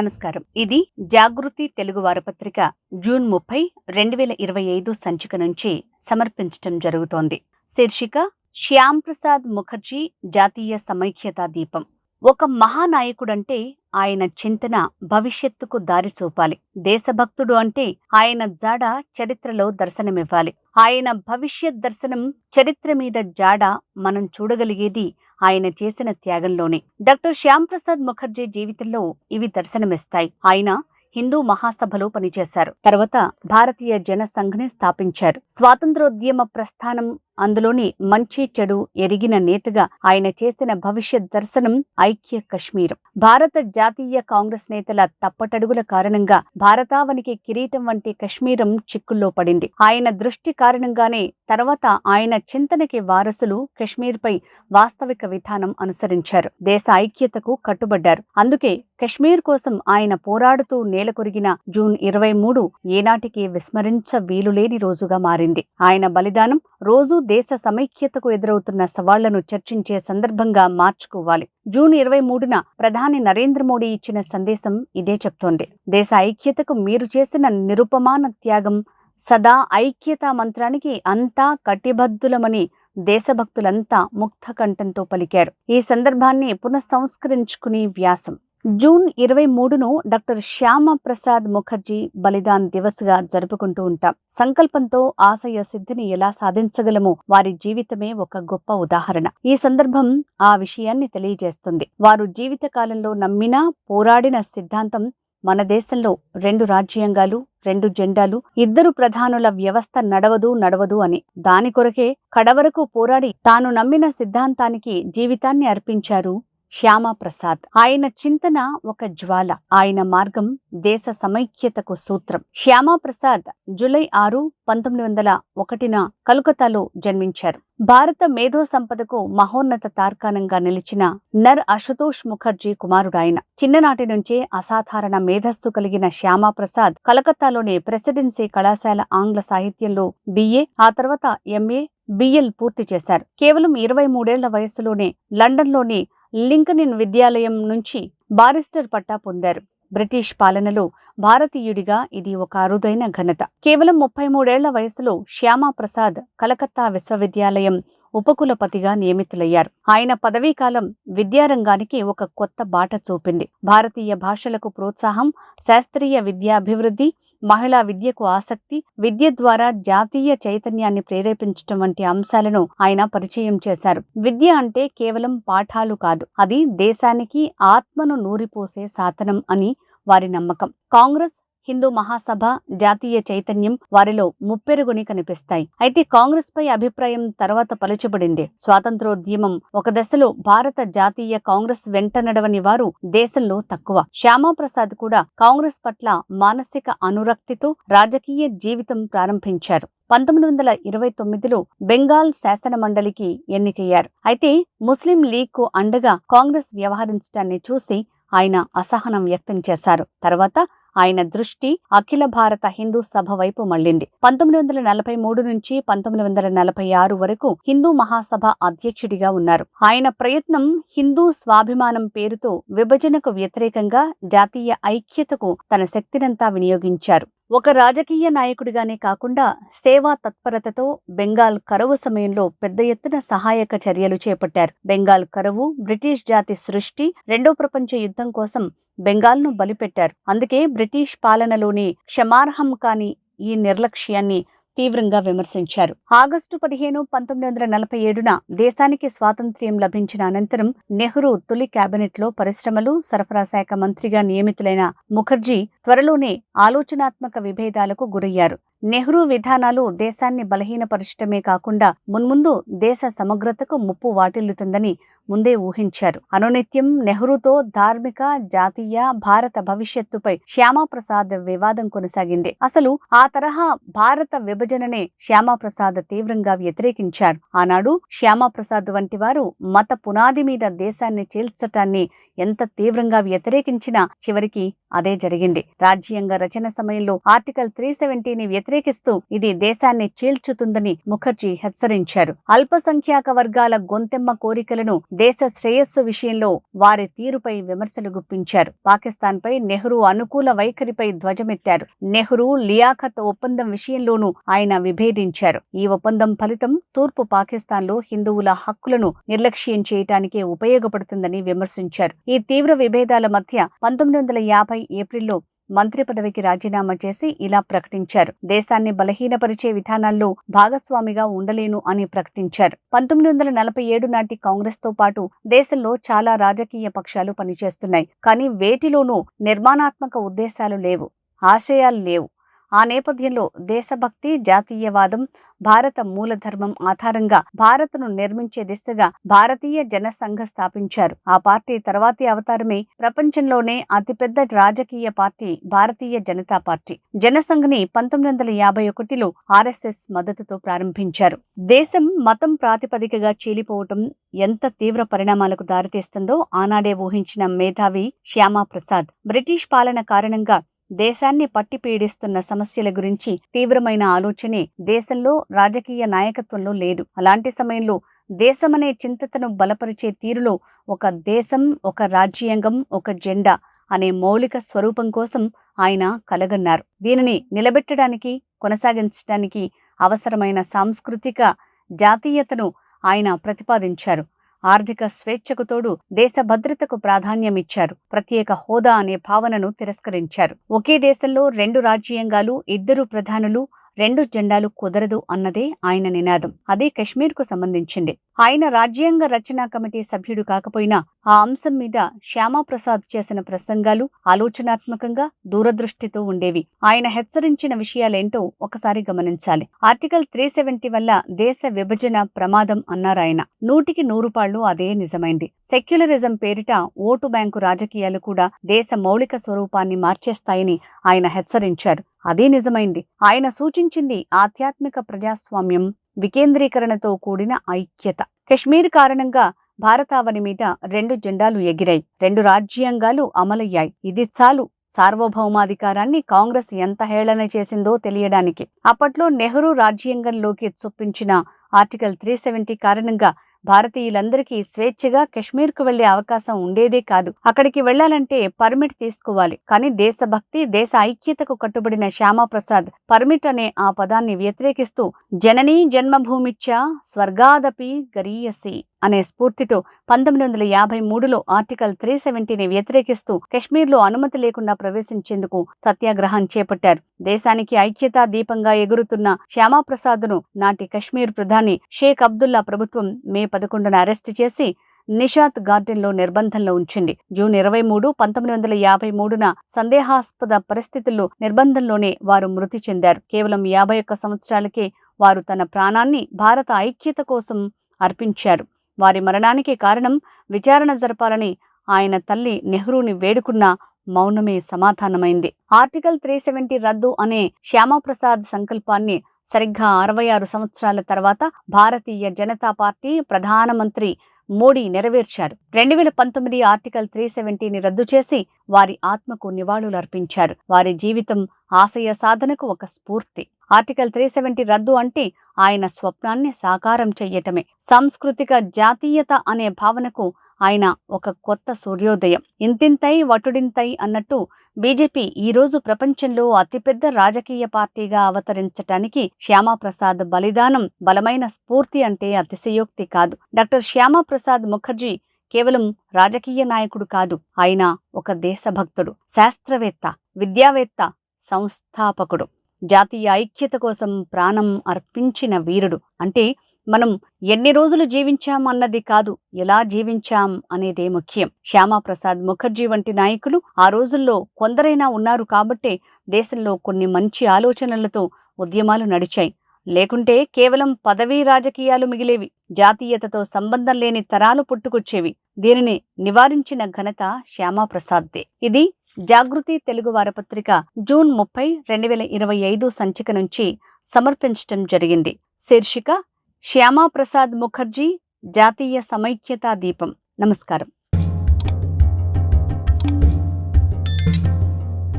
నమస్కారం. ఇది జాగృతి తెలుగు వారపత్రిక జూన్ ముప్పై రెండు వేల ఇరవై ఐదు సంచిక నుంచి సమర్పించటం జరుగుతోంది. శీర్షిక శ్యాంప్రసాద్ ముఖర్జీ జాతీయ సమైక్యతా దీపం. ఒక మహానాయకుడంటే ఆయన చింతన భవిష్యత్తుకు దారి చూపాలి. దేశభక్తుడు అంటే ఆయన జాడ చరిత్రలో దర్శనమివ్వాలి. ఆయన భవిష్యత్ దర్శనం చరిత్ర మీద జాడ మనం చూడగలిగేది ఆయన చేసిన త్యాగంలోనే. డాక్టర్ శ్యాంప్రసాద్ ముఖర్జీ జీవితంలో ఇవి దర్శనమిస్తాయి. ఆయన హిందూ మహాసభలో పనిచేశారు. తర్వాత భారతీయ జనసంఘ్ని స్థాపించారు. స్వాతంత్రోద్యమ ప్రస్థానం అందులోని మంచి చెడు ఎరిగిన నేతగా ఆయన చేసిన భవిష్యత్ దర్శనం ఐక్య కశ్మీరం. భారత జాతీయ కాంగ్రెస్ నేతల తప్పటడుగుల కారణంగా భారతావనికి కిరీటం వంటి కశ్మీరం చిక్కుల్లో పడింది. ఆయన దృష్టి కారణంగానే తర్వాత ఆయన చింతనకి వారసులు కశ్మీర్పై వాస్తవిక విధానం అనుసరించారు. దేశ ఐక్యతకు కట్టుబడ్డారు. అందుకే కశ్మీర్ కోసం ఆయన పోరాడుతూ నేలకొరిగిన జూన్ ఇరవై మూడు ఏనాటికి విస్మరించ వీలులేని రోజుగా మారింది. ఆయన బలిదానం రోజూ దేశ సమైక్యతకు ఎదురవుతున్న సవాళ్ళను చర్చించే సందర్భంగా మార్చుకోవాలి. జూన్ ఇరవై మూడున ప్రధాని నరేంద్ర మోడీ ఇచ్చిన సందేశం ఇదే చెప్తోంది. దేశ ఐక్యతకు మీరు చేసిన నిరుపమాన త్యాగం సదా ఐక్యతా మంత్రానికి అంతా కటిబద్ధులమని దేశభక్తులంతా ముక్త కంఠంతో పలికారు. ఈ సందర్భాన్ని పునఃసంస్కరించుకుని వ్యాసం. జూన్ ఇరవై మూడును డాక్టర్ శ్యామ ప్రసాద్ ముఖర్జీ బలిదాన్ దివస్గా జరుపుకుంటూ ఉంటాం. సంకల్పంతో ఆశయ సిద్ధిని ఎలా సాధించగలమో వారి జీవితమే ఒక గొప్ప ఉదాహరణ. ఈ సందర్భం ఆ విషయాన్ని తెలియజేస్తుంది. వారు జీవితకాలంలో నమ్మినా నమ్మిన పోరాడిన సిద్ధాంతం మన దేశంలో రెండు రాజ్యాంగాలు రెండు జెండాలు ఇద్దరు ప్రధానుల వ్యవస్థ నడవదు నడవదు అని. దాని కొరకే కడవరకు పోరాడి తాను నమ్మిన సిద్ధాంతానికి జీవితాన్ని అర్పించారు శ్యామప్రసాద్. ఆయన చింతన ఒక జ్వాల. ఆయన మార్గం దేశ సమైక్యతకు సూత్రం. శ్యామప్రసాద్ జులై ఆరు పంతొమ్మిది వందల ఒకటిన కలకత్తాలో జన్మించారు. భారత మేధో సంపదకు మహోన్నత తార్కాణంగా నిలిచిన నర్ అశుతోష్ ముఖర్జీ కుమారుడాయన. చిన్ననాటి నుంచే అసాధారణ మేధస్సు కలిగిన శ్యామప్రసాద్ కలకత్తాలోని ప్రెసిడెన్సీ కళాశాల ఆంగ్ల సాహిత్యంలో బిఏ ఆ తర్వాత ఎంఏ బిఎల్ పూర్తి చేశారు. కేవలం ఇరవై మూడేళ్ళ వయస్సులోనే లండన్లోని లింకనిన్ విద్యాలయం నుంచి బారిస్టర్ పట్టా పొందారు. బ్రిటిష్ పాలనలో భారతీయుడిగా ఇది ఒక అరుదైన ఘనత. కేవలం ముప్పై మూడేళ్ళ వయసులో శ్యామాప్రసాద్ కలకత్తా విశ్వవిద్యాలయం ఉపకులపతిగా నియమితులయ్యారు. ఆయన పదవీకాలం విద్యారంగానికి ఒక కొత్త బాట చూపింది. భారతీయ భాషలకు ప్రోత్సాహం శాస్త్రీయ విద్యాభివృద్ధి మహిళా విద్యకు ఆసక్తి విద్య ద్వారా జాతీయ చైతన్యాన్ని ప్రేరేపించటం వంటి అంశాలను ఆయన పరిచయం చేశారు. విద్య అంటే కేవలం పాఠాలు కాదు అది దేశానికి ఆత్మను నూరిపోసే సాధనం అని వారి నమ్మకం. కాంగ్రెస్ హిందూ మహాసభ జాతీయ చైతన్యం వారిలో ముప్పెరుగుని కనిపిస్తాయి. అయితే కాంగ్రెస్ పై అభిప్రాయం తర్వాత పలుచబడింది. స్వాతంత్రోద్యమం ఒక దశలో భారత జాతీయ కాంగ్రెస్ వెంట నడవని వారు దేశంలో తక్కువ. శ్యామాప్రసాద్ కూడా కాంగ్రెస్ పట్ల మానసిక అనురక్తితో రాజకీయ జీవితం ప్రారంభించారు. పంతొమ్మిది వందల ఇరవై తొమ్మిదిలో బెంగాల్ శాసన మండలికి ఎన్నికయ్యారు. అయితే ముస్లిం లీగ్కు అండగా కాంగ్రెస్ వ్యవహరించడాన్ని చూసి ఆయన అసహనం వ్యక్తం చేశారు. తర్వాత ఆయన దృష్టి అఖిల భారత హిందూ సభ వైపు మళ్ళింది పంతొమ్మిది వందల నలభై మూడు నుంచి పంతొమ్మిది వందల నలభై ఆరు వరకు హిందూ మహాసభ అధ్యక్షుడిగా ఉన్నారు. ఆయన ప్రయత్నం హిందూ స్వాభిమానం పేరుతో విభజనకు వ్యతిరేకంగా జాతీయ ఐక్యతకు తన శక్తినంతా వినియోగించారు. ఒక రాజకీయ నాయకుడిగానే కాకుండా సేవా తత్పరతతో బెంగాల్ కరువు సమయంలో పెద్ద ఎత్తున సహాయక చర్యలు చేపట్టారు. బెంగాల్ కరువు బ్రిటిష్ జాతి సృష్టి రెండో ప్రపంచ యుద్ధం కోసం బెంగాల్ను బలిపెట్టారు. అందుకే బ్రిటిష్ పాలనలోని క్షమార్హం కాని ఈ నిర్లక్ష్యాన్ని తీవ్రంగా విమర్శించారు. ఆగస్టు పదిహేను పంతొమ్మిది వందల నలభై ఏడున దేశానికి స్వాతంత్ర్యం లభించిన అనంతరం నెహ్రూ తొలి కేబినెట్లో పరిశ్రమలు సరఫరా శాఖ మంత్రిగా నియమితులైన ముఖర్జీ త్వరలోనే ఆలోచనాత్మక విభేదాలకు గురయ్యారు. నెహ్రూ విధానాలు దేశాన్ని బలహీనపరచటమే కాకుండా మున్ముందు దేశ సమగ్రతకు ముప్పు వాటిల్లుతుందని ముందే ఊహించారు. అనునిత్యం నెహ్రూతో ధార్మిక జాతీయ భారత భవిష్యత్తుపై శ్యామాప్రసాద్ వివాదం కొనసాగింది. అసలు ఆ తరహా భారత విభజననే శ్యామాప్రసాద్ తీవ్రంగా వ్యతిరేకించారు. ఆనాడు శ్యామాప్రసాద్ వంటి వారు మత పునాది మీద దేశాన్ని చీల్చటాన్ని ఎంత తీవ్రంగా వ్యతిరేకించినా చివరికి అదే జరిగింది. రాజ్యాంగ రచన సమయంలో ఆర్టికల్ త్రీ సెవెంటీని వ్యతిరేకిస్తూ ఇది దేశాన్ని చీల్చుతుందని ముఖర్జీ హెచ్చరించారు. అల్పసంఖ్యాక వర్గాల గొంతెమ్మ కోరికలను దేశ శ్రేయస్సు విషయంలో వారి తీరుపై విమర్శలు గుప్పించారు. పాకిస్తాన్పై నెహ్రూ అనుకూల వైఖరిపై ధ్వజమెత్తారు. నెహ్రూ లియాఖత్ ఒప్పందం విషయంలోనూ ఆయన విభేదించారు. ఈ ఒప్పందం ఫలితం తూర్పు పాకిస్తాన్లో హిందువుల హక్కులను నిర్లక్ష్యం చేయటానికే ఉపయోగపడుతుందని విమర్శించారు. ఈ తీవ్ర విభేదాల మధ్య పంతొమ్మిది వందల యాభై ఏప్రిల్లో మంత్రి పదవికి రాజీనామా చేసి ఇలా ప్రకటించారు. దేశాన్ని బలహీనపరిచే విధానాల్లో భాగస్వామిగా ఉండలేను అని ప్రకటించారు. పంతొమ్మిది వందల నలభై ఏడు నాటి కాంగ్రెస్తో పాటు దేశంలో చాలా రాజకీయ పక్షాలు పనిచేస్తున్నాయి. కానీ వేటిలోనూ నిర్మాణాత్మక ఉద్దేశాలు లేవు ఆశయాలు లేవు. ఆ నేపథ్యంలో దేశభక్తి జాతీయవాదం భారత మూలధర్మం ఆధారంగా భారత్ను నిర్మించే దిశగా భారతీయ జనసంఘ స్థాపించారు. ఆ పార్టీ తర్వాతి అవతారమే ప్రపంచంలోనే అతిపెద్ద రాజకీయ పార్టీ భారతీయ జనతా పార్టీ. జనసంఘ్ని పంతొమ్మిది వందల యాభై ఒకటిలో ఆర్ఎస్ఎస్ మద్దతుతో ప్రారంభించారు. దేశం మతం ప్రాతిపదికగా చీలిపోవటం ఎంత తీవ్ర పరిణామాలకు దారితీస్తుందో ఆనాడే ఊహించిన మేధావి శ్యామాప్రసాద్. బ్రిటిష్ పాలన కారణంగా దేశాన్ని పట్టి పీడిస్తున్న సమస్యల గురించి తీవ్రమైన ఆలోచనే దేశంలో రాజకీయ నాయకత్వంలో లేదు. అలాంటి సమయంలో దేశమనే చింతతను బలపరిచే తీరులో ఒక దేశం ఒక రాజ్యాంగం ఒక జెండా అనే మౌలిక స్వరూపం కోసం ఆయన కలగన్నారు. దీనిని నిలబెట్టడానికి కొనసాగించడానికి అవసరమైన సాంస్కృతిక జాతీయతను ఆయన ప్రతిపాదించారు. ఆర్థిక స్వేచ్ఛకు తోడు దేశ భద్రతకు ప్రాధాన్యమిచ్చారు. ప్రత్యేక హోదా అనే భావనను తిరస్కరించారు. ఒకే దేశంలో రెండు రాజ్యాంగాలు ఇద్దరు ప్రధానులు రెండు జెండాలు కుదరదు అన్నదే ఆయన నినాదం. అదే కశ్మీర్కు సంబంధించింది. ఆయన రాజ్యాంగ రచనా కమిటీ సభ్యుడు కాకపోయినా ఆ అంశం మీద శ్యామాప్రసాద్ చేసిన ప్రసంగాలు ఆలోచనాత్మకంగా దూరదృష్టితో ఉండేవి. ఆయన హెచ్చరించిన విషయాలేంటో ఒకసారి గమనించాలి. ఆర్టికల్ త్రీ సెవెంటీ వల్ల దేశ విభజన ప్రమాదం అన్నారాయన. నూటికి నూరు పాళ్ళు అదే నిజమైంది. సెక్యులరిజం పేరిట ఓటు బ్యాంకు రాజకీయాలు కూడా దేశ మౌలిక స్వరూపాన్ని మార్చేస్తాయని ఆయన హెచ్చరించారు. అదే నిజమైంది. ఆయన సూచించింది ఆధ్యాత్మిక ప్రజాస్వామ్యం వికేంద్రీకరణతో కూడిన ఐక్యత. కశ్మీర్ కారణంగా భారతావని మీద రెండు జెండాలు ఎగిరాయి. రెండు రాజ్యాంగాలు అమలయ్యాయి. ఇది చాలు సార్వభౌమాధికారాన్ని కాంగ్రెస్ ఎంత హేళన చేసిందో తెలియడానికి. అప్పట్లో నెహ్రూ రాజ్యాంగంలోకి చొప్పించిన ఆర్టికల్ త్రీ సెవెంటీ కారణంగా భారతీయులందరికీ స్వేచ్ఛగా కశ్మీర్కు వెళ్ళే అవకాశం ఉండేదే కాదు. అక్కడికి వెళ్ళాలంటే పర్మిట్ తీసుకోవాలి. కానీ దేశభక్తి దేశ ఐక్యతకు కట్టుబడిన శ్యామాప్రసాద్ పర్మిట్ అనే ఆ పదాన్ని వ్యతిరేకిస్తూ జననీ జన్మభూమిచ్చ స్వర్గాదపి గరీయసి. అనే స్ఫూర్తితో పంతొమ్మిది వందల యాభై మూడులో ఆర్టికల్ త్రీ సెవెంటీని వ్యతిరేకిస్తూ కశ్మీర్లో అనుమతి లేకుండా ప్రవేశించేందుకు సత్యాగ్రహం చేపట్టారు. దేశానికి ఐక్యతా దీపంగా ఎగురుతున్న శ్యామాప్రసాద్ను నాటి కశ్మీర్ ప్రధాని షేక్ అబ్దుల్లా ప్రభుత్వం మే పదకొండున అరెస్టు చేసి నిషాత్ గార్డెన్లో నిర్బంధంలో ఉంచింది. జూన్ ఇరవై మూడు పంతొమ్మిది వందల యాభై మూడున సందేహాస్పద పరిస్థితుల్లో నిర్బంధంలోనే వారు మృతి చెందారు. కేవలం యాభై ఒక్క సంవత్సరాలకే వారు తన ప్రాణాన్ని భారత ఐక్యత కోసం అర్పించారు. వారి మరణానికి కారణం విచారణ జరపాలని ఆయన తల్లి నెహ్రూని వేడుకున్న మౌనమే సమాధానమైంది. ఆర్టికల్ త్రీ సెవెంటీ రద్దు అనే శ్యామప్రసాద్ సంకల్పాన్ని సరిగ్గా అరవై ఆరు సంవత్సరాల తర్వాత భారతీయ జనతా పార్టీ ప్రధానమంత్రి మోడీ నెరవేర్చారు. రెండు వేల పంతొమ్మిది ఆర్టికల్ త్రీ సెవెంటీని రద్దు చేసి వారి ఆత్మకు నివాళులర్పించారు. వారి జీవితం ఆశయ సాధనకు ఒక స్ఫూర్తి. ఆర్టికల్ త్రీ సెవెంటీ రద్దు అంటే ఆయన స్వప్నాన్ని సాకారం చెయ్యటమే. సాంస్కృతిక జాతీయత అనే భావనకు ఆయన ఒక కొత్త సూర్యోదయం. ఇంతింతై వటుడింతై అన్నట్టు బీజేపీ ఈరోజు ప్రపంచంలో అతిపెద్ద రాజకీయ పార్టీగా అవతరించటానికి శ్యామాప్రసాద్ బలిదానం బలమైన స్ఫూర్తి అంటే అతిశయోక్తి కాదు. డాక్టర్ శ్యామాప్రసాద్ ముఖర్జీ కేవలం రాజకీయ నాయకుడు కాదు ఆయన ఒక దేశభక్తుడు శాస్త్రవేత్త విద్యావేత్త సంస్థాపకుడు. జాతీయ ఐక్యత కోసం ప్రాణం అర్పించిన వీరుడు. అంటే మనం ఎన్ని రోజులు జీవించాం అన్నది కాదు ఎలా జీవించాం అనేదే ముఖ్యం. శ్యామాప్రసాద్ ముఖర్జీ వంటి నాయకులు ఆ రోజుల్లో కొందరైనా ఉన్నారు కాబట్టే దేశంలో కొన్ని మంచి ఆలోచనలతో ఉద్యమాలు నడిచాయి. లేకుంటే కేవలం పదవీ రాజకీయాలు మిగిలేవి జాతీయతతో సంబంధం లేని తరాలు పుట్టుకొచ్చేవి. దీనిని నివారించిన ఘనత శ్యామాప్రసాద్దే. ఇది జాగృతి తెలుగు వారపత్రిక జూన్ ముప్పై రెండు వేల ఇరవై ఐదు సంచిక నుంచి సమర్పించటం జరిగింది. శీర్షిక శ్యామాప్రసాద్ ముఖర్జీ జాతీయ సమైక్యతా దీపం. నమస్కారం.